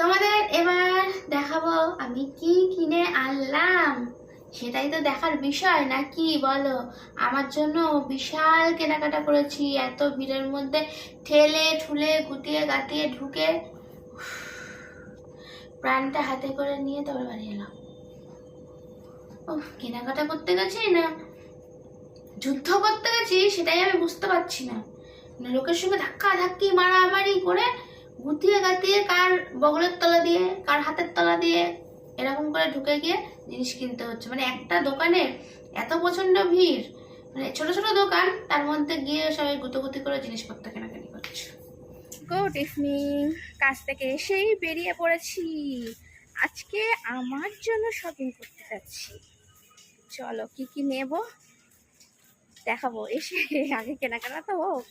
তোমাদের এবার দেখাবো আমি কি কিনে আনলাম। সেটাই তো দেখার বিষয়, নাকি? বলো। আমার জন্য বিশাল কেনাকাটা করেছি, এত ভিড়ের মধ্যে ঠেলে ঠুলে গুটিয়ে গাতিয়ে ঢুকে। প্রাণটা হাতে করে নিয়ে তারপর বাড়ি এলাম। ও কেনাকাটা করতে গেছি না? যুদ্ধ করতে গেছি, সেটাই আমি বুঝতে পারছি না। লোকের সঙ্গে ধাক্কা ধাক্কি, মারামারি করে গুতিয়ে গাতিয়ে কার বগলের তলা দিয়ে, কার হাতের তলা দিয়ে এরকম করে ঢুকে গিয়ে জিনিস কিনতে হচ্ছে। মানে একটা দোকানে এত প্রচণ্ড ভিড় মানে ছোট ছোট দোকান, তার মধ্যে গিয়ে সবাই গুতোগুতি করে জিনিসপত্র কেনাকাটি করছে। গুড ইভিনিং কাজ থেকে এসেই বেরিয়ে পড়েছি। আজকে আমার জন্য শপিং করতে যাচ্ছি। চলো কি কি নেব? দেখাবো। এসে আগে কেনাকাটা তো হোক।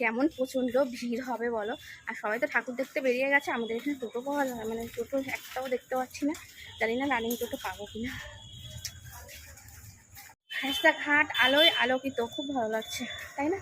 কেমন প্রচণ্ড ভিড় হবে বলো? আর সবাই তো ঠাকুর দেখতে বেরিয়ে গেছে, আমাদের এখানে টোটো পাওয়া যায় মানে টোটো একটাও দেখতে পাচ্ছি না। জানি না রানিং টোটো পাবো কিনা। রাস্তাঘাট আলোয় আলোকিত, খুব ভালো লাগছে, তাই না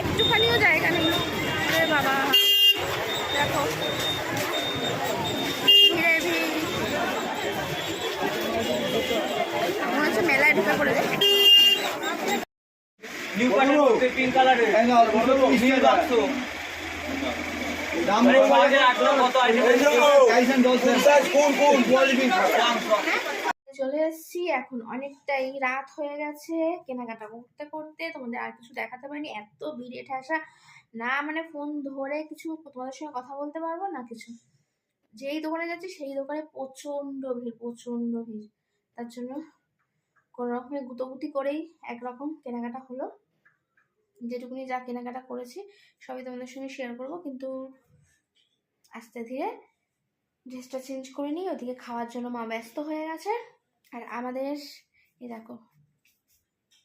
একটুখানিও জায়গা নেই আরে বাবা দেখো ভিড়ে ভিড় মনে হচ্ছে মেলায় ঢুকে পড়েছে নিউ কাটের মধ্যে পিঙ্ক কালারের এই নাও, ওটা নীল বাক্স দাম আরে বাজারে আট টাকা কত আছে? কাইসেন দোসেন কোন কোন কোয়ালিটি চলে এসেছি এখন অনেকটাই রাত হয়ে গেছে। কেনাকাটা করতে করতে তোমাদের আর কিছু দেখাতে পারিনি। এত ভিড়ে ঠাসা। না মানে ফোন ধরে কিছু তোমাদের সঙ্গে কথা বলতে পারব না কিছু? যেই দোকানে যাচ্ছি সেই দোকানে প্রচণ্ড ভিড় প্রচণ্ড ভিড়। তার জন্য কোনো রকমে গুটোগুটি করেই একরকম কেনাকাটা হলো। যেটুকুনি যা কেনাকাটা করেছি, সবই তোমাদের সঙ্গে শেয়ার করব। কিন্তু আস্তে ধীরে ড্রেসটা চেঞ্জ করে নিই, ওদিকে খাওয়ার জন্য মা ব্যস্ত হয়ে গেছে। আর আমাদের এই দেখো,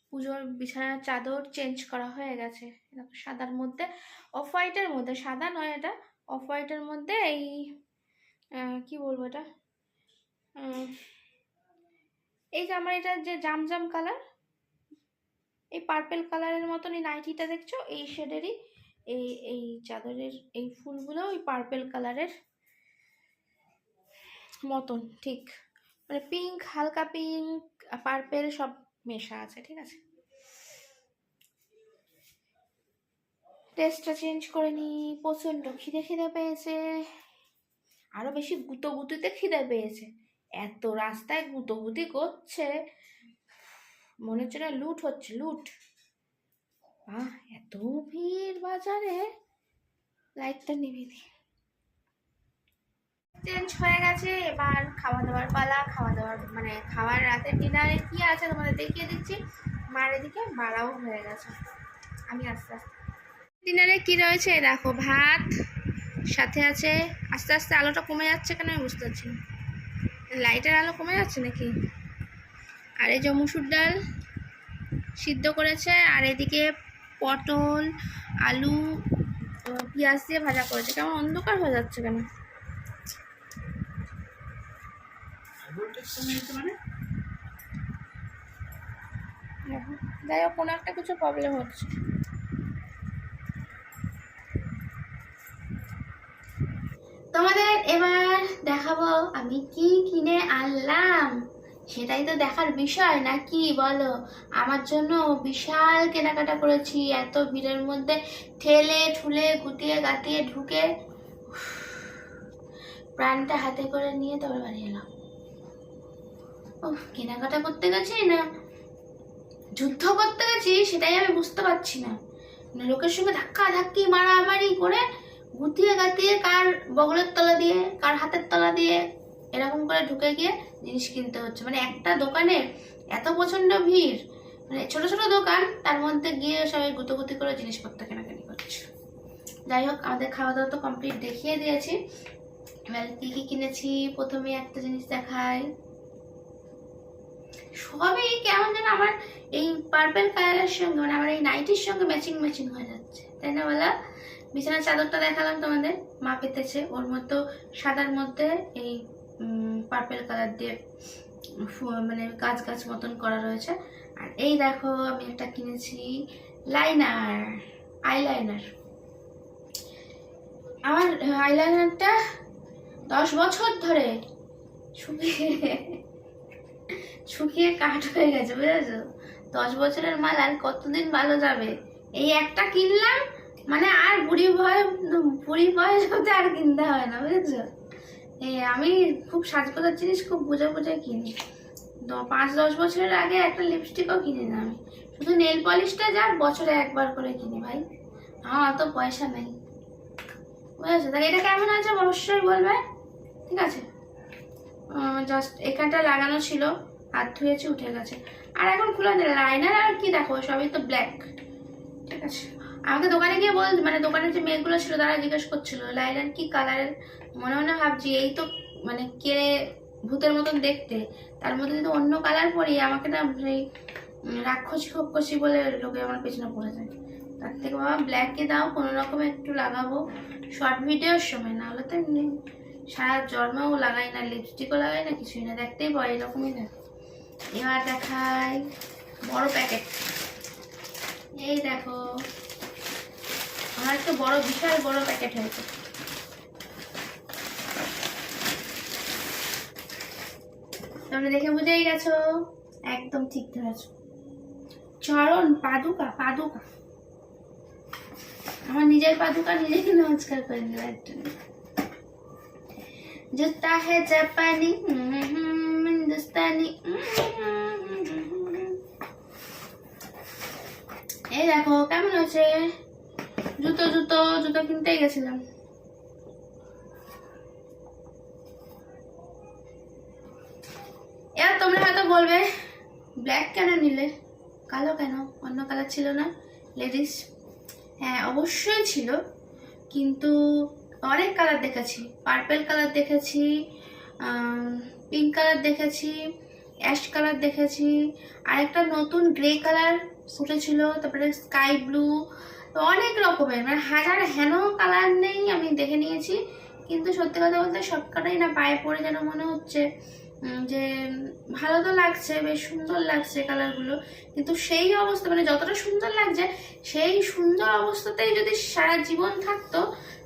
পুজোর বিছানার চাদর চেঞ্জ করা হয়ে গেছে। দেখো, সাদার মধ্যে অফ হোয়াইটের মধ্যে, সাদা নয় এটা অফ হোয়াইটের মধ্যে এই কি বলব এটা? এই যে আমার এটা যে জাম জাম কালার এই পার্পেল কালারের মতন এই নাইটিটা দেখছ? এই শেডেরই এই এই চাদরের এই ফুলগুলো ওই পার্পেল কালারের মতন, ঠিক। মানে পিঙ্ক হালকা পিঙ্ক পার্পেল সব মেশা আছে, ঠিক আছে? টেস্টটা চেঞ্জ করে নি, প্রচণ্ড খিদে খিদে পেয়েছে। আরও বেশি গুতো গুতিতে খিদে পেয়েছে। এত রাস্তায় গুতো গুতি করছে। মনে হচ্ছে না লুট হচ্ছে, লুট। আহ এত ভিড় বাজারে। লাইটটা নিভিয়ে দিই চেঞ্জ হয়ে গেছে, এবার খাওয়া দাওয়ার পালা খাওয়া দাওয়ার মানে খাওয়ার রাতের ডিনারে কি আছে তোমাদের দেখিয়ে দিচ্ছি। মার এদিকে বাড়াও হয়ে গেছে। আমি আস্তে আস্তে। ডিনারে কি রয়েছে? দেখো, ভাত, সাথে আছে, আস্তে আস্তে আলোটা কমে যাচ্ছে কেন আমি বুঝতে পারছি লাইটের আলো কমে যাচ্ছে নাকি? আর এই যে মুসুর ডাল সিদ্ধ করেছে, আর এদিকে পটল, আলু পেঁয়াজ দিয়ে ভাজা করেছে। কেমন অন্ধকার হয়ে যাচ্ছে কেন? যাই হোক, কোনো একটা কিছু প্রবলেম হচ্ছে। তোমাদের এবার দেখাবো আমি কি কিনে আনলাম। সেটাই তো দেখার বিষয় নাকি বলো? আমার জন্য বিশাল কেনাকাটা করেছি, এত ভিড়ের মধ্যে ঠেলে ঠুলে গুটিয়ে গাতিয়ে ঢুকে প্রাণটা হাতে করে নিয়ে তারপর বাড়ি এলাম। ও কেনাকাটা করতে গেছি না, যুদ্ধ করতে গেছি সেটাই আমি বুঝতে পারছি না। মানে লোকের সঙ্গে ধাক্কা ধাক্কি মারামারি করে গুতিয়ে গাতিয়ে কার বগলের তলা দিয়ে, কার হাতের তলা দিয়ে এরকম করে ঢুকে গিয়ে জিনিস কিনতে হচ্ছে। মানে একটা দোকানে এত প্রচণ্ড ভিড় মানে ছোট ছোট দোকান, তার মধ্যে গিয়ে সবাই গুতোগুতি করে জিনিসপত্র কেনাকাটি করছে। যাই হোক, আমাদের খাওয়া দাওয়া তো কমপ্লিট দেখিয়ে দিয়েছি। এবার কী কী কিনেছি, প্রথমে একটা জিনিস দেখাই। সবই কেমন যেন আমার এই পার্পেল কালারের সঙ্গে মানে আমার এই নাইটির সঙ্গে ম্যাচিং ম্যাচিং হয়ে যাচ্ছে। তাই না বলা? বিছানার চাদরটা দেখালাম তোমাদের, মা পেতেছে। ওর মতো সাদার মধ্যে এই পার্পেল কালার দিয়ে মানে গাছ গাছ মতন করা রয়েছে। আর এই দেখো, আমি একটা কিনেছি লাইনার আইলাইনার আমার আইলাইনারটা দশ বছর ধরে শুকিয়ে শুকিয়ে কাঠ হয়ে গেছে, বুঝেছ? দশ বছরের মাল আর কতদিন ভালো যাবে? এই একটা কিনলাম মানে আর বুড়ি ভয়, বুড়ি বয়স হতে আর কিনতে হয় না, বুঝেছ? আমি খুব সাজগোজার জিনিস খুব বুঝে বুঝে কিনি পাঁচ, দশ বছরের আগে একটা লিপস্টিকও কিনি না আমি। শুধু নেল পলিশটা যার বছরে একবার করে কিনি ভাই। আমার অত পয়সা নেই। বুঝেছ? তাহলে এটা কেমন আছে অবশ্যই বলবে। ঠিক আছে? জাস্ট এখানটা লাগানো ছিল, হাত ধুয়েছি, উঠে গেছে। আর এখন খোলা লাইনার আর কি দেখো, সবই তো ব্ল্যাক ঠিক আছে? আমাকে দোকানে গিয়ে বল মানে দোকানের যে মেয়েগুলো ছিল তারা জিজ্ঞেস করছিল লাইনার কি কালারের মনে মনে ভাবছি এই তো মানে কে ভূতের মতন দেখতে। তার মধ্যে যদি অন্য কালার পরি আমাকে না সেই উম, রাক্ষসী খক্ষসী বলে লোকে আমার পেছনে পড়ে যায়। তার থেকে বাবা ব্ল্যাকে দাও কোনো রকমে একটু লাগাবো। শর্ট ভিডিওর সময় না হলে তো এমনি সারা জন্মেও লাগাই না লিপস্টিকও লাগাই না কিছুই না। দেখতেই পাই এরকমই দেখ এবার দেখাই বড় প্যাকেট এই দেখো। আমার একটা বড় বিশাল বড় প্যাকেট হয়েছে। তোমরা দেখে বুঝেই গেছো? একদম ঠিক ধরেছো। চরণ পাদুকা পাদুকা। আমার নিজের পাদুকা নিজেকে নমস্কার করে নেওয়ার জন্য জুতা হে জাপানি হিন্দুস্তানি এই দেখো, কেমন হয়েছে? জুতো জুতো জুতো কিনতেই গেছিলাম। এবার তোমরা হয়তো বলবে ব্ল্যাক কেন নিলে? কালো কেন? অন্য কালার ছিল না? লেডিস হ্যাঁ অবশ্যই ছিল। কিন্তু অনেক কালার দেখেছি। পার্পেল কালার দেখেছি পিঙ্ক কালার দেখেছি অ্যাশ কালার দেখেছি। আর একটা নতুন গ্রে কালার ফুটেছিল, তারপরে স্কাই ব্লু অনেক রকমের মানে হাজার হেন কালার নেই আমি দেখে নিয়েছি। কিন্তু সত্যি কথা বলতে সব কাটাই না পায়ে পড়ে যেন মনে হচ্ছে যে ভালো তো লাগছে, বেশ সুন্দর লাগছে কালারগুলো কিন্তু সেই অবস্থা মানে যতটা সুন্দর লাগছে, সেই সুন্দর অবস্থাতেই যদি সারা জীবন থাকতো,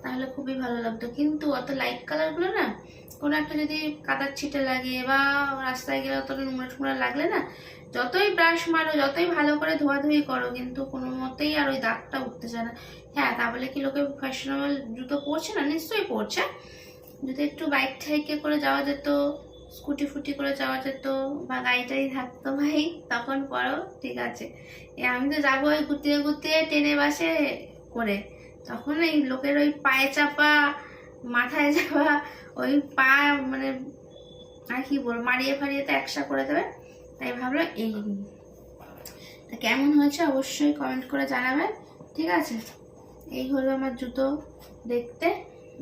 তাহলে খুবই ভালো লাগতো। কিন্তু অত লাইট কালারগুলো না, কোনো একটা যদি কাদার ছিটে লাগে বা রাস্তায় গেলে অতটা নোংরা টোংরা লাগলে না যতই ব্রাশ মারো, যতই ভালো করে ধোয়াধুয়ি করো, কিন্তু কোনো মতেই আর ওই দাগটা উঠতে চায় না। হ্যাঁ তা বলে কি লোকে ফ্যাশনেবল জুতো পরছে না? নিশ্চয়ই পরছে। যদি একটু বাইক ঠাইকে করে যাওয়া যেত স্কুটি ফুটি করে যাওয়া যেত, বা গাড়িটাই থাকতো ভাই, তখন পরো, ঠিক আছে। এ, আমি তো যাব ওই গুতিয়ে গুতিয়ে টেনে বাসে করে। তখন এই লোকের ওই পায়ে চাপা, মাথায় যাওয়া ওই পা মানে আর কি বলব মারিয়ে ফারিয়ে তো একসা করে দেবে। তাই ভাবলাম এই কেমন হয়েছে অবশ্যই কমেন্ট করে জানাবে, ঠিক আছে? এই হলো আমার জুতো দেখতে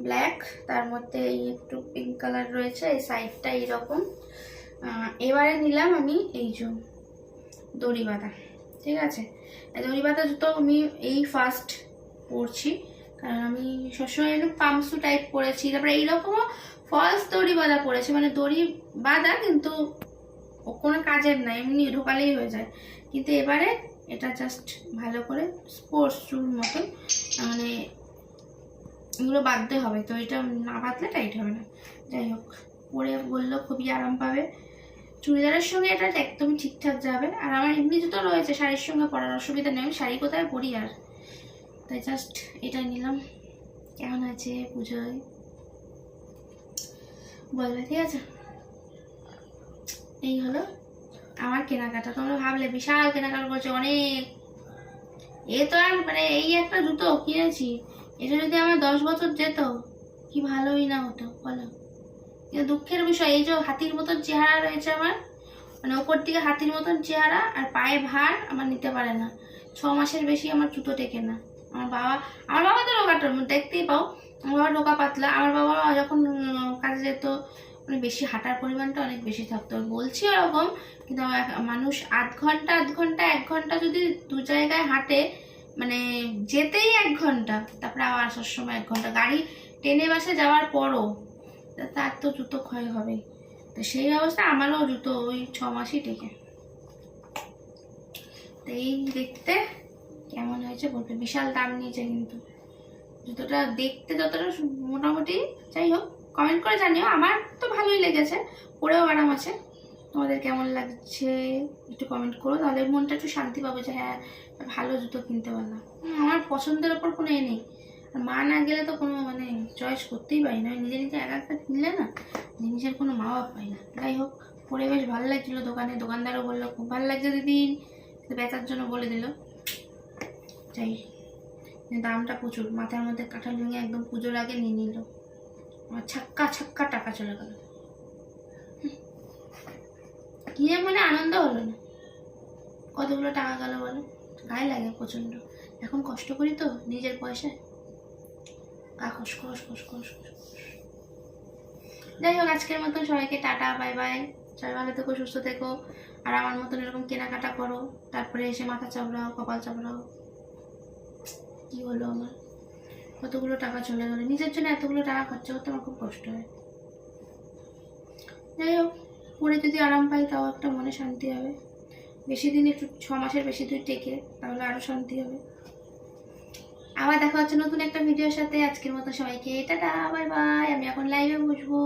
ব্ল্যাক তার মধ্যে এই একটু পিঙ্ক কালার রয়েছে, এই সাইডটা এইরকম এবারে নিলাম আমি এই যে দড়ি বাঁধা, ঠিক আছে? দড়ি বাঁধা জুতো আমি এই ফার্স্ট পরছি, কারণ আমি সবসময় একটু পামসু টাইপ পরেছি। তারপরে এইরকমও ফলস দড়ি বাঁধা পরেছি মানে দড়ি বাঁধা, কিন্তু কোনো কাজের না, এমনি ঢোকালেই হয়ে যায়। কিন্তু এবারে এটা জাস্ট ভালো করে স্পোর্টস শুর মতন মানে এগুলো বাঁধতে হবে। তো এটা না বাঁধলে টাইট হবে না। যাই হোক, পরে বলল খুবই আরাম পাবে। চুড়িদারের সঙ্গে এটা একদমই ঠিকঠাক যাবে। আর আমার এমনি জুতো রয়েছে, শাড়ির সঙ্গে পরার অসুবিধা নেই। আমি শাড়ি কোথায় পরি আর? তাই জাস্ট এটা নিলাম। কেমন আছে পুজোয়? বলবে ঠিক আছে? এই হলো আমার কেনাকাটা। তোমরা ভাবলে বিশাল কেনাকাটা করছে অনেক। এ তো আর মানে এই একটা জুতো কিনেছি। এটা যদি আমার দশ বছর যেত, কি ভালোই না হতো, বলো। কিন্তু দুঃখের বিষয়, এই যে হাতির মতন চেহারা রয়েছে আমার মানে ওপর দিকে হাতির মতন চেহারা আর পায়ে ভার আমার নিতে পারে না। ছ মাসের বেশি আমার জুতো টেকে না। আমার বাবা আমার বাবা তো রোগাটা দেখতেই পাও। আমার বাবা রোগা পাতলা। আমার বাবা যখন কাজে যেত মানে বেশি হাঁটার পরিমাণটা অনেক বেশি থাকতো। বলছি ওরকম, কিন্তু মানুষ আধ ঘণ্টা আধ ঘণ্টা, এক ঘণ্টা যদি দু জায়গায় হাঁটে মানে যেতেই এক ঘণ্টা, তারপরে আবার আসার সময় এক ঘণ্টা। গাড়ি ট্রেনে বাসে যাওয়ার পরও তার তো জুতো ক্ষয় হবে তো সেই অবস্থা আমারও জুতো ওই ছ মাসই টেকে। তো এই দেখতে কেমন হয়েছে বলবে? বিশাল দাম নিয়েছে কিন্তু। জুতোটা দেখতে যতটা মোটামুটি যাই হোক কমেন্ট করে জানিও। আমার ভালোই লেগেছে পরেও আরাম আছে। তোমাদের কেমন লাগছে একটু কমেন্ট করো, তাহলে মনটা একটু শান্তি পাবে যে হ্যাঁ ভালো জুতো কিনতে পারলাম। আমার পছন্দের ওপর কোনো এ নেই। আর মা না গেলে তো কোনো মানে চয়েস করতেই পারি না। নিজে নিজে এক একটা কিনলে না, জিনিসের কোনো মা বাপ পাই না। যাই হোক, পরে বেশ ভালো লাগছিল দোকানে। দোকানদারও বলল, খুব ভালো লাগছে দিদি। বেচার জন্য বলে দিল। যাই দামটা প্রচুর। মাথার মধ্যে কাঁঠাল ভেঙে একদম পুজোর আগে নিয়ে নিল। আমার ছাক্কা ছাক্কা টাকা চলে গেল। কিনে মানে আনন্দ হলো না। কতগুলো টাকা গেল বলো? গায়ে লাগে প্রচণ্ড। এখন কষ্ট করি তো নিজের পয়সায়। খস খস খস খস। যাই হোক, আজকের মতন সবাইকে টাটা, বাই বাই। সবাই ভালো থেকো, সুস্থ থেকো। আর আমার মতন এরকম কেনাকাটা করো। তারপরে এসে মাথা চাপড়াও কপাল চাপড়াও কি হলো আমার? কতগুলো টাকা চলে গেলো? নিজের জন্য এতগুলো টাকা খরচা করতে আমার খুব কষ্ট হয়। যাই হোক পরে যদি আরাম পাই, তাও একটা মনে শান্তি হবে। বেশি দিন একটু ছ মাসের বেশি দূর টেকে, তাহলে আরও শান্তি হবে। আবার দেখা হচ্ছে নতুন একটা ভিডিওর সাথে। আজকের মতো সবাইকে টাটা, বাই বাই। আমি এখন লাইভে বসবো।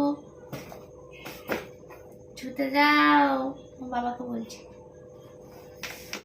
ছুতে যাও বাবাকে বলছি।